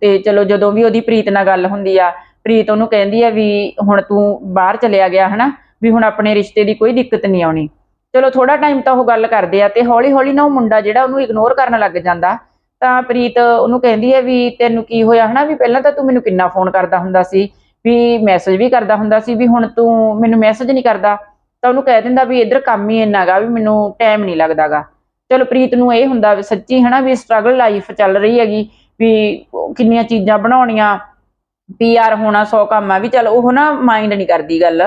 Speaker 1: ਤੇ ਚਲੋ ਜਦੋਂ ਵੀ ਉਹਦੀ ਪ੍ਰੀਤ ਨਾਲ ਗੱਲ ਹੁੰਦੀ ਆ, ਪ੍ਰੀਤ ਉਹਨੂੰ ਕਹਿੰਦੀ ਆ ਵੀ ਹੁਣ ਤੂੰ ਬਾਹਰ ਚਲਿਆ ਗਿਆ ਹਨਾ, ਵੀ ਹੁਣ ਆਪਣੇ ਰਿਸ਼ਤੇ ਦੀ ਕੋਈ ਦਿੱਕਤ ਨਹੀਂ ਆਉਣੀ। ਚਲੋ ਥੋੜਾ ਟਾਈਮ ਤਾਂ ਉਹ ਗੱਲ ਕਰਦੇ ਆ ਤੇ ਹੌਲੀ ਹੌਲੀ ਨਾ ਉਹ ਮੁੰਡਾ ਜਿਹੜਾ ਉਹਨੂੰ ਇਗਨੋਰ ਕਰਨ ਲੱਗ ਜਾਂਦਾ। ਤਾਂ ਪ੍ਰੀਤ ਉਹਨੂੰ ਕਹਿੰਦੀ ਹੈ ਵੀ ਤੈਨੂੰ ਕੀ ਹੋਇਆ ਹਨਾ? ਵੀ ਪਹਿਲਾਂ ਤਾਂ ਤੂੰ ਮੈਨੂੰ ਕਿੰਨਾ ਫੋਨ ਕਰਦਾ ਹੁੰਦਾ ਸੀ, ਵੀ ਮੈਸੇਜ ਵੀ ਕਰਦਾ ਹੁੰਦਾ ਸੀ, ਵੀ ਹੁਣ ਤੂੰ ਮੈਨੂੰ ਮੈਸੇਜ ਨਹੀਂ ਕਰਦਾ। ਤਾਂ ਉਹਨੂੰ ਕਹਿ ਦਿੰਦਾ ਵੀ ਇੱਧਰ ਕੰਮ ਹੀ ਇੰਨਾ ਗਾ ਵੀ ਮੈਨੂੰ ਟਾਈਮ ਨਹੀਂ ਲੱਗਦਾਗਾ। ਚਲੋ ਪ੍ਰੀਤ ਨੂੰ ਇਹ ਹੁੰਦਾ ਵੀ ਸੱਚੀ ਹਨਾ ਵੀ ਸਟਰਗਲ ਲਾਈਫ ਚੱਲ ਰਹੀ ਹੈਗੀ, ਵੀ ਕਿੰਨੀਆਂ ਚੀਜ਼ਾਂ ਬਣਾਉਣੀਆਂ ਪੀਆਰ ਹੋਣਾ, ਸੌ ਕੰਮ ਆ ਵੀ ਚਲ ਉਹ ਨਾ ਮਾਈਂਡ ਨਹੀਂ ਕਰਦੀ ਗੱਲ।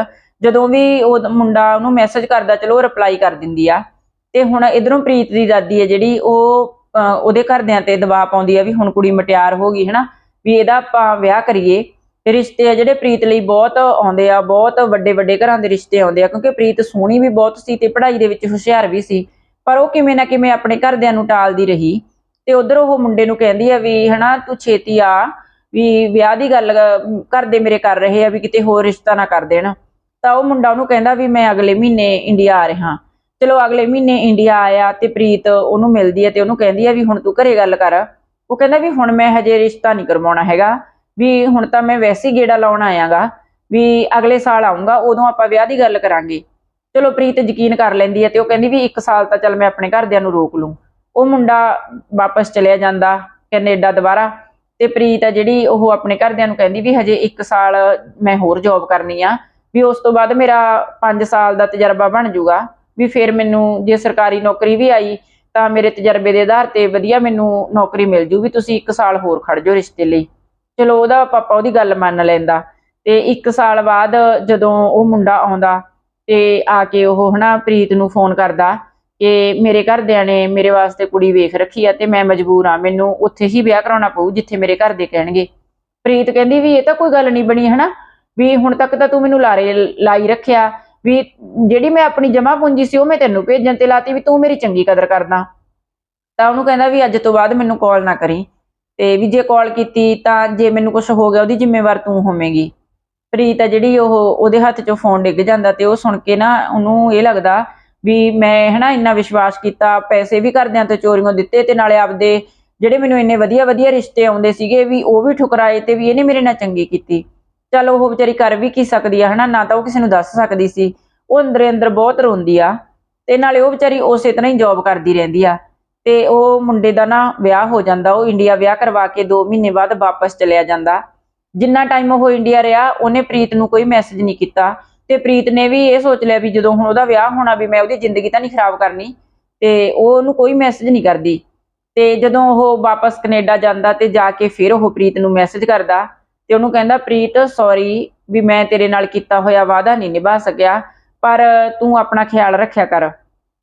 Speaker 1: ਜਦੋਂ ਵੀ ਉਹ ਮੁੰਡਾ ਉਹਨੂੰ ਮੈਸੇਜ ਕਰਦਾ, ਚਲੋ ਉਹ ਰਿਪਲਾਈ ਕਰ ਦਿੰਦੀ ਆ। ਤੇ ਹੁਣ ਇਧਰੋਂ ਪ੍ਰੀਤ ਦੀ ਦਾਦੀ ਹੈ ਜਿਹੜੀ, ਉਹ ਉਹਦੇ ਘਰਦਿਆਂ ਤੇ ਦਬਾਅ ਪਾਉਂਦੀ ਆ ਵੀ ਹੁਣ ਕੁੜੀ ਮਟਿਆਰ ਹੋ ਗਈ, ਹਨਾ? ਵੀ ਇਹਦਾ ਆਪਾਂ ਵਿਆਹ ਕਰੀਏ। ਰਿਸ਼ਤੇ ਆ ਜਿਹੜੇ ਪ੍ਰੀਤ ਲਈ ਬਹੁਤ ਆਉਂਦੇ ਆ, ਬਹੁਤ ਵੱਡੇ ਵੱਡੇ ਘਰਾਂ ਦੇ ਰਿਸ਼ਤੇ ਆਉਂਦੇ ਆ, ਕਿਉਂਕਿ ਪ੍ਰੀਤ ਸੋਹਣੀ ਵੀ ਬਹੁਤ ਸੀ ਤੇ ਪੜ੍ਹਾਈ ਦੇ ਵਿੱਚ ਹੁਸ਼ਿਆਰ ਵੀ ਸੀ। ਪਰ ਉਹ ਕਿਵੇਂ ਨਾ ਕਿਵੇਂ ਆਪਣੇ ਘਰਦਿਆਂ ਨੂੰ ਟਾਲਦੀ ਰਹੀ। ਤੇ ਉਧਰ ਉਹ ਮੁੰਡੇ ਨੂੰ ਕਹਿੰਦੀ ਆ ਵੀ, ਹਨਾ, ਤੂੰ ਛੇਤੀ ਆ, ਵੀ ਵਿਆਹ ਦੀ ਗੱਲ ਘਰ ਦੇ ਮੇਰੇ ਕਰ ਰਹੇ ਆ ਵੀ ਕਿਤੇ ਹੋਰ ਰਿਸ਼ਤਾ ਨਾ ਕਰ ਦੇਣ। ਤਾਂ ਉਹ ਮੁੰਡਾ ਉਹਨੂੰ ਕਹਿੰਦਾ ਵੀ ਮੈਂ ਅਗਲੇ ਮਹੀਨੇ ਇੰਡੀਆ ਆ ਰਿਹਾ। ਚਲੋ ਅਗਲੇ ਮਹੀਨੇ ਇੰਡੀਆ ਆਇਆ ਤੇ ਪ੍ਰੀਤ ਉਹਨੂੰ ਮਿਲਦੀ ਹੈ ਤੇ ਉਹਨੂੰ ਕਹਿੰਦੀ ਆ ਵੀ ਹੁਣ ਤੂੰ ਘਰੇ ਗੱਲ ਕਰ। ਉਹ ਕਹਿੰਦਾ ਵੀ ਹੁਣ ਮੈਂ ਹਜੇ ਰਿਸ਼ਤਾ ਨਹੀਂ ਕਰਵਾਉਣਾ ਹੈਗਾ। ਵੀ ਹੁਣ ਤਾਂ ਮੈਂ ਵੈਸੇ ਹੀ ਗੇੜਾ ਲਾਉਣ ਆਇਆਗਾ। ਵੀ ਅਗਲੇ ਸਾਲ ਆਉਂਗਾ ਉਦੋਂ ਆਪਾਂ ਵਿਆਹ ਦੀ ਗੱਲ ਕਰਾਂਗੇ। ਚਲੋ ਪ੍ਰੀਤ ਯਕੀਨ ਕਰ ਲੈਂਦੀ ਹੈ ਤੇ ਉਹ ਕਹਿੰਦੀ ਵੀ ਇੱਕ ਸਾਲ ਤਾਂ ਚੱਲ ਮੈਂ ਆਪਣੇ ਘਰਦਿਆਂ ਨੂੰ ਰੋਕ ਲੂੰ। ਉਹ ਮੁੰਡਾ ਵਾਪਸ ਚਲਿਆ ਜਾਂਦਾ ਕੈਨੇਡਾ ਦੁਬਾਰਾ। ਤੇ ਪ੍ਰੀਤ ਆ ਜਿਹੜੀ ਉਹ ਆਪਣੇ ਘਰਦਿਆਂ ਨੂੰ ਕਹਿੰਦੀ ਵੀ ਹਜੇ 1 ਸਾਲ ਮੈਂ ਹੋਰ ਜੌਬ ਕਰਨੀ ਆ। ਵੀ ਉਸ ਤੋਂ ਬਾਅਦ ਮੇਰਾ 5 ਸਾਲ ਦਾ ਤਜਰਬਾ ਬਣ ਜਾਊਗਾ ਵੀ ਫਿਰ ਮੈਨੂੰ ਜੇ ਸਰਕਾਰੀ ਨੌਕਰੀ ਵੀ ਆਈ, ਤਾਂ ਮੇਰੇ ਤਜਰਬੇ ਦੇ ਆਧਾਰ ਤੇ ਵਧੀਆ ਮੈਨੂੰ ਨੌਕਰੀ ਮਿਲ ਜੂ ਵੀ ਤੁਸੀਂ 1 ਸਾਲ ਹੋਰ ਖੜ ਜਾਓ ਰਿਸ਼ਤੇ ਲਈ। ਚਲੋ ਉਹਦਾ ਪਾਪਾ ਉਹਦੀ ਗੱਲ ਮੰਨ ਲੈਂਦਾ। ਤੇ 1 ਸਾਲ ਬਾਅਦ ਜਦੋਂ ਉਹ ਮੁੰਡਾ ਆਉਂਦਾ ਤੇ ਆ ਕੇ ਉਹ ਹਨਾ ਪ੍ਰੀਤ ਨੂੰ ਫੋਨ ਕਰਦਾ ਕਿ ਮੇਰੇ ਘਰਦਿਆਂ ਨੇ ਮੇਰੇ ਵਾਸਤੇ ਕੁੜੀ ਵੇਖ ਰੱਖੀ ਆ ਤੇ ਮੈਂ ਮਜਬੂਰ ਆ, ਮੈਨੂੰ ਉੱਥੇ ਹੀ ਵਿਆਹ ਕਰਾਉਣਾ ਪਊ ਜਿੱਥੇ ਮੇਰੇ ਘਰ ਦੇ ਕਹਿਣਗੇ। ਪ੍ਰੀਤ ਕਹਿੰਦੀ ਵੀ ਇਹ ਤਾਂ ਕੋਈ ਗੱਲ ਨਹੀਂ ਬਣੀ ਹਨਾ। ਵੀ ਹੁਣ ਤੱਕ ਤਾਂ ਤੂੰ ਮੈਨੂੰ ਲਾਰੇ ਲਾਈ ਰੱਖਿਆ, ਵੀ ਜਿਹੜੀ ਮੈਂ ਆਪਣੀ ਜਮਾ ਪੂੰਜੀ ਸੀ ਉਹ ਮੈਂ ਤੈਨੂੰ ਭੇਜਣ ਤੇ ਲਾਤੀ ਵੀ ਤੂੰ ਮੇਰੀ ਚੰਗੀ ਕਦਰ ਕਰਦਾ। ਤਾਂ ਉਹਨੂੰ ਕਹਿੰਦਾ ਵੀ ਅੱਜ ਤੋਂ ਬਾਅਦ ਮੈਨੂੰ ਕਾਲ ਨਾ ਕਰੀ। ਤੇ ਵੀ ਜੇ ਕਾਲ ਕੀਤੀ ਤਾਂ ਜੇ ਮੈਨੂੰ ਕੁਝ ਹੋ ਗਿਆ ਉਹਦੀ ਜ਼ਿੰਮੇਵਾਰ ਤੂੰ ਹੋਵੇਂਗੀ। ਪ੍ਰੀਤ ਆ ਜਿਹੜੀ ਉਹ ਉਹਦੇ ਹੱਥ 'ਚੋਂ ਫੋਨ ਡਿੱਗ ਜਾਂਦਾ ਤੇ ਉਹ ਸੁਣ ਕੇ ਨਾ ਉਹਨੂੰ ਇਹ ਲੱਗਦਾ ਵੀ ਮੈਂ ਹਨਾ ਇੰਨਾ ਵਿਸ਼ਵਾਸ ਕੀਤਾ, ਪੈਸੇ ਵੀ ਕਰਦਿਆਂ ਤੇ ਚੋਰੀਆਂ ਦਿੱਤੇ ਤੇ ਨਾਲੇ ਆਪਦੇ ਜਿਹੜੇ ਮੈਨੂੰ ਇੰਨੇ ਵਧੀਆ ਵਧੀਆ ਰਿਸ਼ਤੇ ਆਉਂਦੇ ਸੀਗੇ ਵੀ ਉਹ ਵੀ ਠੁਕਰਾਏ ਤੇ ਵੀ ਇਹਨੇ ਮੇਰੇ ਨਾਲ ਚੰਗੀ ਕੀਤੀ। ਚਲ ਉਹ ਵਿਚਾਰੀ ਕਰ ਵੀ ਕੀ ਸਕਦੀ ਆ, ਹਨਾ? ਨਾ ਤਾਂ ਉਹ ਕਿਸੇ ਨੂੰ ਦੱਸ ਸਕਦੀ ਸੀ। ਉਹ ਅੰਦਰੇ ਅੰਦਰ ਬਹੁਤ ਰੋਂਦੀ ਆ ਤੇ ਨਾਲੇ ਉਹ ਵਿਚਾਰੀ ਉਸੇ ਤਰ੍ਹਾਂ ਹੀ ਜੌਬ ਕਰਦੀ ਰਹਿੰਦੀ ਆ। ਤੇ ਉਹ ਮੁੰਡੇ ਦਾ ਨਾ ਵਿਆਹ ਹੋ ਜਾਂਦਾ, ਉਹ ਇੰਡੀਆ ਵਿਆਹ ਕਰਵਾ ਕੇ 2 ਮਹੀਨੇ ਬਾਅਦ ਵਾਪਸ ਚਲਿਆ ਜਾਂਦਾ। ਜਿੰਨਾ ਟਾਈਮ ਉਹ ਇੰਡੀਆ ਰਿਹਾ, ਉਹਨੇ ਪ੍ਰੀਤ ਨੂੰ ਕੋਈ ਮੈਸੇਜ ਨਹੀਂ ਕੀਤਾ। ਤੇ ਪ੍ਰੀਤ ਨੇ ਵੀ ਇਹ ਸੋਚ ਲਿਆ ਵੀ ਜਦੋਂ ਹੁਣ ਉਹਦਾ ਵਿਆਹ ਹੋਣਾ ਵੀ ਮੈਂ ਉਹਦੀ ਜ਼ਿੰਦਗੀ ਤਾਂ ਨਹੀਂ ਖਰਾਬ ਕਰਨੀ, ਤੇ ਉਹ ਉਹਨੂੰ ਕੋਈ ਮੈਸੇਜ ਨਹੀਂ ਕਰਦੀ। ਤੇ ਜਦੋਂ ਉਹ ਵਾਪਸ ਕੈਨੇਡਾ ਜਾਂਦਾ ਤੇ ਜਾ ਕੇ ਫਿਰ ਉਹ ਪ੍ਰੀਤ ਨੂੰ ਮੈਸੇਜ ਕਰਦਾ ਤੇ ਉਹਨੂੰ ਕਹਿੰਦਾ, ਪ੍ਰੀਤ ਸੌਰੀ ਵੀ ਮੈਂ ਤੇਰੇ ਨਾਲ ਕੀਤਾ ਹੋਇਆ ਵਾਅਦਾ ਨਹੀਂ ਨਿਭਾ ਸਕਿਆ, ਪਰ ਤੂੰ ਆਪਣਾ ਖਿਆਲ ਰੱਖਿਆ ਕਰ।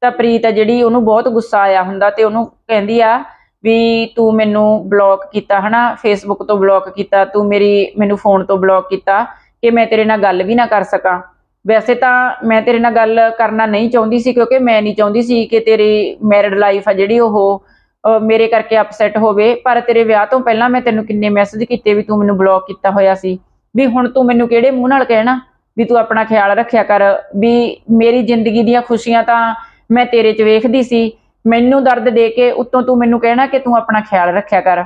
Speaker 1: ਤਾਂ ਪ੍ਰੀਤ ਆ ਜਿਹੜੀ, ਉਹਨੂੰ ਬਹੁਤ ਗੁੱਸਾ ਆਇਆ ਹੁੰਦਾ ਤੇ ਉਹਨੂੰ ਕਹਿੰਦੀ ਆ ਵੀ ਤੂੰ ਮੈਨੂੰ ਬਲੌਕ ਕੀਤਾ, ਹਨਾ? ਫੇਸਬੁੱਕ ਤੋਂ ਬਲੌਕ ਕੀਤਾ, ਤੂੰ ਮੇਰੀ, ਮੈਨੂੰ ਫੋਨ ਤੋਂ ਬਲੌਕ ਕੀਤਾ ਕਿ ਮੈਂ ਤੇਰੇ ਨਾਲ ਗੱਲ ਵੀ ਨਾ ਕਰ ਸਕਾਂ। ਵੈਸੇ ਤਾਂ ਮੈਂ ਤੇਰੇ ਨਾਲ ਗੱਲ ਕਰਨਾ ਨਹੀਂ ਚਾਹੁੰਦੀ ਸੀ, ਕਿਉਂਕਿ ਮੈਂ ਨਹੀਂ ਚਾਹੁੰਦੀ ਸੀ ਕਿ ਤੇਰੀ ਮੈਰਿਡ ਲਾਈਫ ਆ ਜਿਹੜੀ ਉਹ ਮੇਰੇ ਕਰਕੇ ਅਪਸੈਟ ਹੋਵੇ, ਪਰ ਤੇਰੇ ਵਿਆਹ ਤੋਂ ਪਹਿਲਾਂ ਮੈਂ ਤੈਨੂੰ ਕਿੰਨੇ ਮੈਸੇਜ ਕੀਤੇ ਵੀ ਤੂੰ ਮੈਨੂੰ ਬਲੌਕ ਕੀਤਾ ਹੋਇਆ ਸੀ। ਵੀ ਹੁਣ ਤੂੰ ਮੈਨੂੰ ਕਿਹੜੇ ਮੂੰਹ ਨਾਲ ਕਹਿਣਾ? ਵੀ ਤੂੰ ਆਪਣਾ ਖਿਆਲ ਰੱਖਿਆ ਕਰ। ਵੀ ਮੇਰੀ ਜ਼ਿੰਦਗੀ ਦੀਆਂ ਖੁਸ਼ੀਆਂ ਤਾਂ ਮੈਂ ਤੇਰੇ 'ਚ ਵੇਖਦੀ ਸੀ। ਮੈਨੂੰ ਦਰਦ ਦੇ ਕੇ ਉੱਤੋਂ ਤੂੰ ਮੈਨੂੰ ਕਹਿਣਾ ਕਿ ਤੂੰ ਆਪਣਾ ਖਿਆਲ ਰੱਖਿਆ ਕਰ।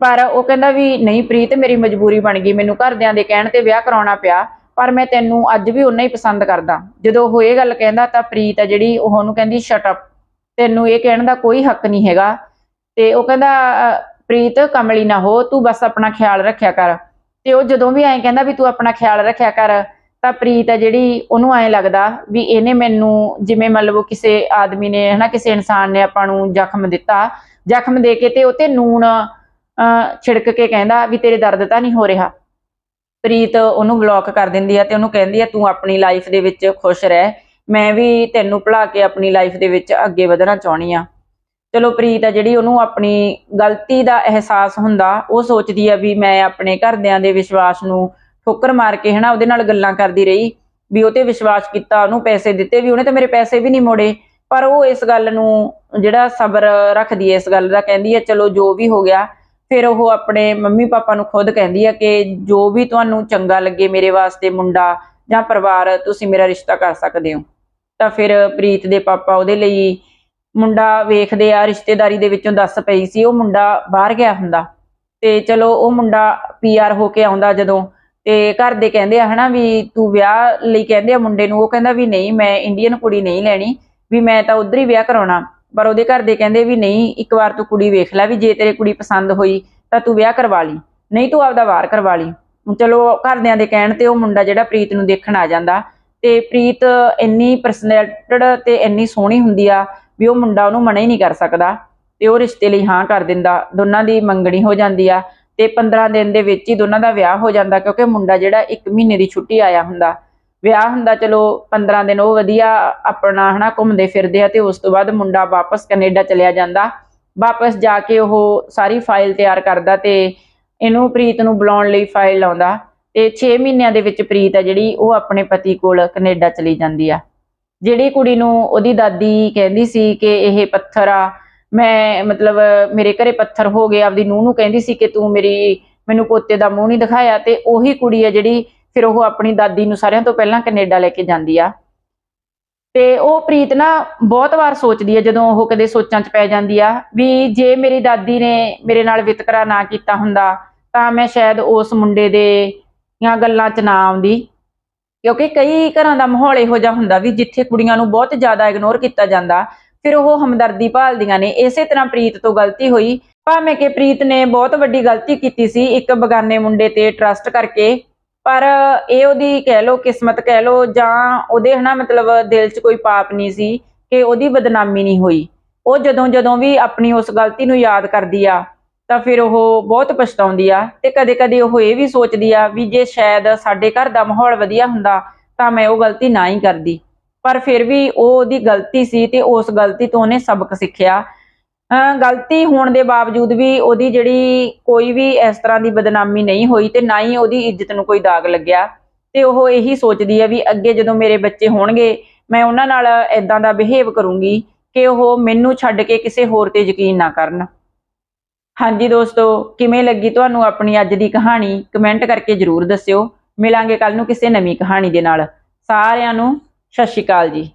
Speaker 1: ਪਰ ਉਹ ਕਹਿੰਦਾ ਵੀ ਨਹੀਂ ਪ੍ਰੀਤ, ਮੇਰੀ ਮਜਬੂਰੀ ਬਣ ਗਈ। ਮੈਨੂੰ ਘਰਦਿਆਂ ਦੇ ਕਹਿਣ ਤੇ ਵਿਆਹ ਕਰਾਉਣਾ ਪਿਆ, ਪਰ ਮੈਂ ਤੈਨੂੰ ਅੱਜ ਵੀ ਉਨਾ ਹੀ ਪਸੰਦ ਕਰਦਾ। ਜਦੋਂ ਉਹ ਇਹ ਗੱਲ ਕਹਿੰਦਾ ਤਾਂ ਪ੍ਰੀਤ ਆ ਜਿਹੜੀ ਉਹਨੂੰ ਕਹਿੰਦੀ ਸ਼ਟ ਅਪ ਤੈਨੂੰ ਇਹ ਕਹਿਣ ਦਾ ਕੋਈ ਹੱਕ ਨਹੀਂ ਹੈਗਾ। ਤੇ ਉਹ ਕਹਿੰਦਾ ਪ੍ਰੀਤ ਕਮਲੀ ਨਾ ਹੋ ਤੂੰ ਬਸ ਆਪਣਾ ਖਿਆਲ ਰੱਖਿਆ ਕਰ। ਤੇ ਉਹ ਜਦੋਂ ਵੀ ਐਂ ਕਹਿੰਦਾ ਵੀ ਤੂੰ ਆਪਣਾ ਖਿਆਲ ਰੱਖਿਆ ਕਰ ਤਾਂ ਪ੍ਰੀਤ ਆ ਜਿਹੜੀ ਉਹਨੂੰ ਐਂ ਲੱਗਦਾ ਵੀ ਇਹਨੇ ਮੈਨੂੰ ਜਿਵੇਂ ਮਤਲਬ ਕਿਸੇ ਆਦਮੀ ਨੇ ਹਨਾ ਕਿਸੇ ਇਨਸਾਨ ਨੇ ਆਪਾਂ ਨੂੰ ਜ਼ਖਮ ਦਿੱਤਾ। ਜ਼ਖਮ ਦੇ ਕੇ ਤੇ ਉਹ ਤੇ ਨੂਣ ਅਹ, ਛਿੜਕ ਕੇ ਕਹਿੰਦਾ ਵੀ ਤੇਰੇ ਦਰਦ ਤਾਂ ਨਹੀਂ ਹੋ ਰਿਹਾ। ਪ੍ਰੀਤ ਉਹਨੂੰ ਬਲੌਕ ਕਰ ਦਿੰਦੀ ਆ ਤੇ ਉਹਨੂੰ ਕਹਿੰਦੀ ਆ ਤੂੰ ਆਪਣੀ ਲਾਈਫ ਦੇ ਵਿੱਚ ਖੁਸ਼ ਰਹਿ। ਮੈਂ ਵੀ ਤੈਨੂੰ ਭੁਲਾ ਕੇ ਆਪਣੀ ਲਾਈਫ ਦੇ ਵਿੱਚ ਅੱਗੇ ਵਧਣਾ ਚਾਹਣੀ ਆ ਚਲੋ ਪ੍ਰੀਤ ਆ, ਜਿਹੜੀ ਉਹਨੂੰ ਆਪਣੀ ਗਲਤੀ ਦਾ ਅਹਿਸਾਸ ਹੁੰਦਾ, ਉਹ ਸੋਚਦੀ ਆ ਵੀ ਮੈਂ ਆਪਣੇ ਘਰਦਿਆਂ ਦੇ ਵਿਸ਼ਵਾਸ ਨੂੰ ਠੋਕਰ ਮਾਰ ਕੇ ਹਨਾ ਉਹਦੇ ਨਾਲ ਗੱਲਾਂ ਕਰਦੀ ਰਹੀ, ਵੀ ਉਹ ਤੇ ਵਿਸ਼ਵਾਸ ਕੀਤਾ, ਉਹਨੂੰ ਪੈਸੇ ਦਿੱਤੇ ਵੀ ਉਹਨੇ ਤਾਂ ਮੇਰੇ ਪੈਸੇ ਵੀ ਨਹੀਂ ਮੋੜੇ। ਪਰ ਉਹ ਇਸ ਗੱਲ ਨੂੰ ਜਿਹੜਾ ਸਬਰ ਰੱਖਦੀ ਹੈ ਇਸ ਗੱਲ ਦਾ ਕਹਿੰਦੀ ਹੈ ਚਲੋ ਜੋ ਵੀ ਹੋ ਗਿਆ, ਫਿਰ ਉਹ ਆਪਣੇ ਮੰਮੀ ਪਾਪਾ ਨੂੰ ਖੁਦ ਕਹਿੰਦੀ ਆ ਕਿ ਜੋ ਵੀ ਤੁਹਾਨੂੰ ਚੰਗਾ ਲੱਗੇ ਮੇਰੇ ਵਾਸਤੇ ਮੁੰਡਾ ਜਾਂ ਪਰਿਵਾਰ, ਤੁਸੀਂ ਮੇਰਾ ਰਿਸ਼ਤਾ ਕਰ ਸਕਦੇ ਹੋ। ਤਾਂ ਫਿਰ ਪ੍ਰੀਤ ਦੇ ਪਾਪਾ ਉਹਦੇ ਲਈ ਮੁੰਡਾ ਵੇਖਦੇ ਆ, ਰਿਸ਼ਤੇਦਾਰੀ ਦੇ ਵਿੱਚੋਂ ਦੱਸ ਪਈ ਸੀ, ਉਹ ਮੁੰਡਾ ਬਾਹਰ ਗਿਆ ਹੁੰਦਾ। ਤੇ ਚਲੋ ਉਹ ਮੁੰਡਾ ਪੀਆਰ ਹੋ ਕੇ ਆਉਂਦਾ ਜਦੋਂ, ਤੇ ਘਰ ਦੇ ਕਹਿੰਦੇ ਆ ਹਨਾ ਵੀ ਤੂੰ ਵਿਆਹ ਲਈ ਕਹਿੰਦੇ ਆ ਮੁੰਡੇ ਨੂੰ, ਉਹ ਕਹਿੰਦਾ ਵੀ ਨਹੀਂ, ਮੈਂ ਇੰਡੀਅਨ ਕੁੜੀ ਨਹੀਂ ਲੈਣੀ, ਵੀ ਮੈਂ ਤਾਂ ਉਧਰ ਹੀ ਵਿਆਹ ਕਰਾਉਣਾ। ਪਰ ਉਹਦੇ ਘਰ ਦੇ ਕਹਿੰਦੇ ਵੀ ਨਹੀਂ, ਇੱਕ ਵਾਰ ਤੂੰ ਕੁੜੀ ਵੇਖ ਲੈ ਵੀ ਜੇ ਤੇਰੇ ਕੁੜੀ ਪਸੰਦ ਹੋਈ ਤਾਂ ਤੂੰ ਵਿਆਹ ਕਰਵਾ ਲਈ, ਨਹੀਂ ਤੂੰ ਆਪਦਾ ਵਾਰ ਕਰਵਾ ਲਈ। ਚਲੋ ਘਰਦਿਆਂ ਦੇ ਕਹਿਣ ਤੇ ਉਹ ਮੁੰਡਾ ਜਿਹੜਾ ਪ੍ਰੀਤ ਨੂੰ ਦੇਖਣ ਆ ਜਾਂਦਾ ਤੇ ਪ੍ਰੀਤ ਇੰਨੀ ਪਰਸਨੈਲਟਡ ਤੇ ਇੰਨੀ ਸੋਹਣੀ ਹੁੰਦੀ ਆ ਵੀ ਉਹ ਮੁੰਡਾ ਉਹਨੂੰ ਮਨਾ ਹੀ ਨਹੀਂ ਕਰ ਸਕਦਾ ਤੇ ਉਹ ਰਿਸ਼ਤੇ ਲਈ ਹਾਂ ਕਰ ਦਿੰਦਾ, ਦੋਨਾਂ ਦੀ ਮੰਗਣੀ ਹੋ ਜਾਂਦੀ ਆ ਤੇ 15 ਦਿਨ ਦੇ ਵਿੱਚ ਹੀ ਦੋਨਾਂ ਦਾ ਵਿਆਹ ਹੋ ਜਾਂਦਾ ਕਿਉਂਕਿ ਮੁੰਡਾ ਜਿਹੜਾ 1 ਮਹੀਨੇ ਦੀ ਛੁੱਟੀ ਆਇਆ ਹੁੰਦਾ। ਵਿਆਹ ਹੁੰਦਾ ਚਲੋ 15 ਦਿਨ ਉਹ ਵਧੀਆ ਆਪਣਾ ਹਨਾ ਘੁੰਮਦੇ ਫਿਰਦੇ ਆ ਤੇ ਉਸ ਤੋਂ ਬਾਅਦ ਮੁੰਡਾ ਵਾਪਸ ਕੈਨੇਡਾ ਚਲਿਆ ਜਾਂਦਾ। ਵਾਪਸ ਜਾ ਕੇ ਉਹ ਸਾਰੀ ਫਾਈਲ ਤਿਆਰ ਕਰਦਾ ਤੇ ਇਹਨੂੰ ਪ੍ਰੀਤ ਨੂੰ ਬੁਲਾਉਣ ਲਈ ਫਾਈਲ ਲਾਉਂਦਾ। ਤੇ 6 ਮਹੀਨਿਆਂ ਦੇ ਵਿੱਚ ਪ੍ਰੀਤ ਆ ਜਿਹੜੀ ਉਹ ਆਪਣੇ ਪਤੀ ਕੋਲ ਕੈਨੇਡਾ ਚਲੀ ਜਾਂਦੀ ਆ। ਜਿਹੜੀ ਕੁੜੀ ਨੂੰ ਉਹਦੀ ਦਾਦੀ ਕਹਿੰਦੀ ਸੀ ਕਿ ਇਹ ਪੱਥਰ ਆ, ਮੈਂ ਮਤਲਬ ਮੇਰੇ ਘਰੇ ਪੱਥਰ ਹੋ ਗਏ, ਆਪਦੀ ਨੂੰਹ ਨੂੰ ਕਹਿੰਦੀ ਸੀ ਕਿ ਤੂੰ ਮੇਰੀ, ਮੈਨੂੰ ਪੋਤੇ ਦਾ ਮੂੰਹ ਨਹੀਂ ਦਿਖਾਇਆ ਤੇ ਉਹੀ ਕੁੜੀ ਆ ਜਿਹੜੀ ਫਿਰ ਉਹ ਆਪਣੀ ਦਾਦੀ ਨੂੰ ਸਾਰਿਆਂ ਤੋਂ ਪਹਿਲਾਂ ਕੈਨੇਡਾ ਲੈ ਕੇ ਜਾਂਦੀ ਆ। ਤੇ ਉਹ ਪ੍ਰੀਤ ਨਾ ਬਹੁਤ ਵਾਰ ਸੋਚਦੀ ਆ ਜਦੋਂ ਉਹ ਕਦੇ ਸੋਚਾਂ 'ਚ ਪੈ ਜਾਂਦੀ ਆ ਵੀ ਜੇ ਮੇਰੀ ਦਾਦੀ ਨੇ ਮੇਰੇ ਨਾਲ ਵਿਤਕਰਾ ਨਾ ਕੀਤਾ ਹੁੰਦਾ ਤਾਂ ਮੈਂ ਸ਼ਾਇਦ ਉਸ ਮੁੰਡੇ ਦੇ ਜਾਂ ਗੱਲਾਂ 'ਚ ਨਾ ਆਉਂਦੀ। ਕਿਉਂਕਿ ਕਈ ਘਰਾਂ ਦਾ ਮਾਹੌਲ ਇਹੋ ਜਿਹਾ ਹੁੰਦਾ ਵੀ ਜਿੱਥੇ ਕੁੜੀਆਂ ਨੂੰ ਬਹੁਤ ਜ਼ਿਆਦਾ ਇਗਨੋਰ ਕੀਤਾ ਜਾਂਦਾ, ਫਿਰ ਉਹ ਹਮਦਰਦੀ ਭਾਲਦੀਆਂ ਨੇ। ਇਸੇ ਤਰ੍ਹਾਂ ਪ੍ਰੀਤ ਤੋਂ ਗਲਤੀ ਹੋਈ। ਭਾਵੇਂ ਕਿ ਪ੍ਰੀਤ ਨੇ ਬਹੁਤ ਵੱਡੀ ਗਲਤੀ ਕੀਤੀ ਸੀ, ਇੱਕ ਬਗਾਨੇ ਮੁੰਡੇ ਤੇ ਟਰਸਟ ਕਰਕੇ, ਪਰ ਇਹ ਉਹਦੀ ਕਹਿ ਲੋ ਕਿਸਮਤ ਕਹਿ ਲੋ ਜਾਂ ਉਹਦੇ ਹਨਾ ਮਤਲਬ ਦਿਲ 'ਚ ਕੋਈ ਪਾਪ ਨਹੀਂ ਸੀ ਕਿ ਉਹਦੀ ਬਦਨਾਮੀ ਨਹੀਂ ਹੋਈ। ਉਹ ਜਦੋਂ ਜਦੋਂ ਵੀ ਆਪਣੀ ਉਸ ਗਲਤੀ ਨੂੰ ਯਾਦ ਕਰਦੀ ਆ ਤਾਂ ਫਿਰ ਉਹ ਬਹੁਤ ਪਛਤਾਉਂਦੀ ਆ ਤੇ ਕਦੇ-ਕਦੇ ਉਹ ਇਹ ਵੀ ਸੋਚਦੀ ਆ ਵੀ ਜੇ ਸ਼ਾਇਦ ਸਾਡੇ ਘਰ ਦਾ ਮਾਹੌਲ ਵਧੀਆ ਹੁੰਦਾ ਤਾਂ ਮੈਂ ਉਹ ਗਲਤੀ ਨਾ ਹੀ ਕਰਦੀ। ਪਰ ਫਿਰ ਵੀ ਉਹ ਉਹਦੀ ਗਲਤੀ ਸੀ ਤੇ ਉਸ ਗਲਤੀ ਤੋਂ ਉਹਨੇ ਸਬਕ ਸਿੱਖਿਆ। ਅਹ ਗਲਤੀ ਹੋਣ ਦੇ ਬਾਵਜੂਦ ਵੀ ਉਹਦੀ ਜਿਹੜੀ ਕੋਈ ਵੀ ਇਸ ਤਰ੍ਹਾਂ ਦੀ ਬਦਨਾਮੀ ਨਹੀਂ ਹੋਈ ਤੇ ਨਾ ਹੀ ਉਹਦੀ ਇੱਜ਼ਤ ਨੂੰ ਕੋਈ ਦਾਗ ਲੱਗਿਆ। ਤੇ ਉਹ ਇਹੀ ਸੋਚਦੀ ਹੈ ਵੀ ਅੱਗੇ ਜਦੋਂ ਮੇਰੇ ਬੱਚੇ ਹੋਣਗੇ, ਮੈਂ ਉਹਨਾਂ ਨਾਲ ਇਦਾਂ ਦਾ ਬਿਹੇਵ ਕਰੂੰਗੀ ਕਿ ਉਹ ਮੈਨੂੰ ਛੱਡ ਕੇ ਕਿਸੇ ਹੋਰ ਤੇ ਯਕੀਨ ਨਾ ਕਰਨ। ਹਾਂਜੀ ਦੋਸਤੋ, ਕਿਵੇਂ ਲੱਗੀ ਤੁਹਾਨੂੰ ਆਪਣੀ ਅੱਜ ਦੀ ਕਹਾਣੀ? ਕਮੈਂਟ ਕਰਕੇ ਜਰੂਰ ਦੱਸਿਓ। ਮਿਲਾਂਗੇ ਕੱਲ ਨੂੰ ਕਿਸੇ ਨਵੀਂ ਕਹਾਣੀ ਦੇ ਨਾਲ। ਸਾਰਿਆਂ ਨੂੰ ਸਤਿ ਸ਼੍ਰੀ ਅਕਾਲ ਜੀ।